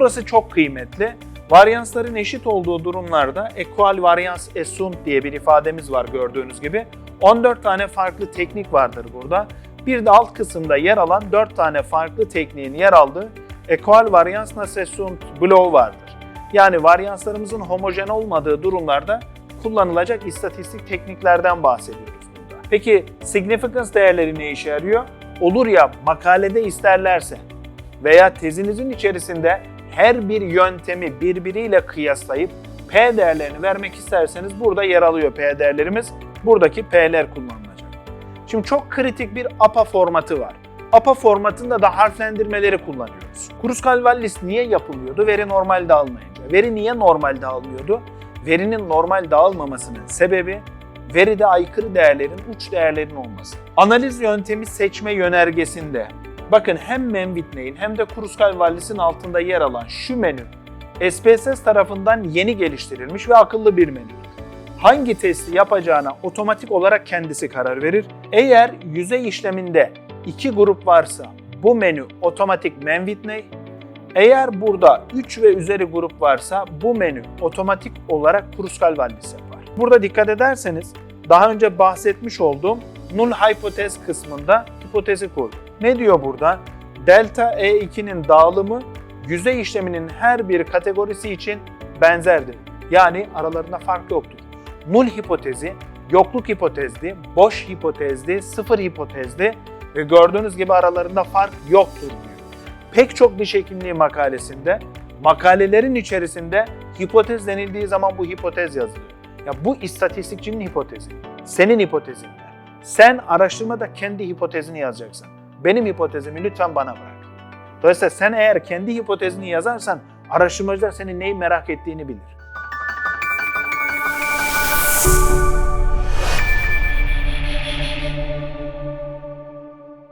burası çok kıymetli. Varyansların eşit olduğu durumlarda equal variance assumed diye bir ifademiz var gördüğünüz gibi. 14 tane farklı teknik vardır burada. Bir de alt kısımda yer alan 4 tane farklı tekniğin yer aldığı equal variance assumed blow vardır. Yani varyanslarımızın homojen olmadığı durumlarda kullanılacak istatistik tekniklerden bahsediyoruz burada. Peki significance değerleri ne işe yarıyor? Olur ya makalede isterlerse veya tezinizin içerisinde her bir yöntemi birbiriyle kıyaslayıp P değerlerini vermek isterseniz burada yer alıyor P değerlerimiz. Buradaki P'ler kullanılacak. Şimdi çok kritik bir APA formatı var. APA formatında da harflendirmeleri kullanıyoruz. Kruskal-Wallis niye yapılıyordu? Veri normal dağılmayınca. Veri niye normal dağılıyordu? Verinin normal dağılmamasının sebebi veride aykırı değerlerin, uç değerlerin olması. Analiz yöntemi seçme yönergesinde bakın hem Menvitney'in hem de Kruskal-Wallis'in altında yer alan şu menü SPSS tarafından yeni geliştirilmiş ve akıllı bir menü hangi testi yapacağına otomatik olarak kendisi karar verir. Eğer yüzey işleminde iki grup varsa bu menü otomatik Menvitney. Eğer burada 3 ve üzeri grup varsa bu menü otomatik olarak Kruskal-Wallis yapar. Burada dikkat ederseniz daha önce bahsetmiş olduğum null hipotez kısmında hipotezi kur. Ne diyor burada? Delta E2'nin dağılımı yüzey işleminin her bir kategorisi için benzerdir. Yani aralarında fark yoktur. Null hipotezi, yokluk hipotezdi, boş hipotezdi, sıfır hipotezdi ve gördüğünüz gibi aralarında fark yoktur diyor. Pek çok diş hekimliği makalesinde makalelerin içerisinde hipotez denildiği zaman bu hipotez yazılıyor. Ya bu istatistikçinin hipotezi. Senin hipotezin. Sen araştırmada kendi hipotezini yazacaksın. Benim hipotezimi lütfen bana bırak. Dolayısıyla sen eğer kendi hipotezini yazarsan araştırmacılar senin neyi merak ettiğini bilir.